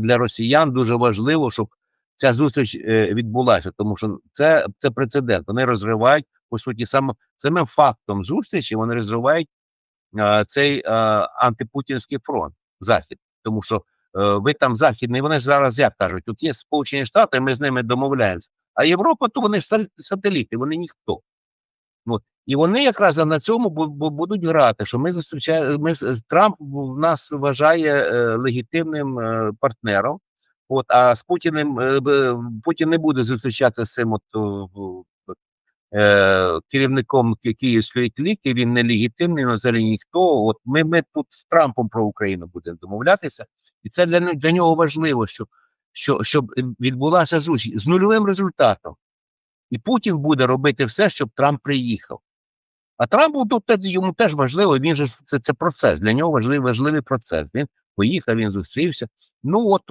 для росіян дуже важливо, щоб ця зустріч е, відбулася, тому що це, це прецедент. Вони розривають по суті сам, самим фактом зустрічі. Вони розривають е, цей е, антипутінський фронт захід, тому що е, ви там західний, вони ж зараз як кажуть, тут є Сполучені Штати, ми з ними домовляємося. А Європа, то вони сателіти, вони ніхто. От. І вони якраз на цьому бу- бу- будуть грати, що ми зустрічаємо, ми Трамп нас вважає е, легітимним е, партнером. От, а з Путіним е, Путін не буде зустрічатися з цим от, е, керівником Київської кліки, він не легітимний, ну, взагалі ніхто. От ми, ми тут з Трампом про Україну будемо домовлятися, і це для, для нього важливо, щоб, що, щоб відбулася зустріч з нульовим результатом. І Путін буде робити все, щоб Трамп приїхав. А Трампу тут йому теж важливо, він же це, це процес. Для нього важливий, важливий процес. Він поїхав, він зустрівся. Ну от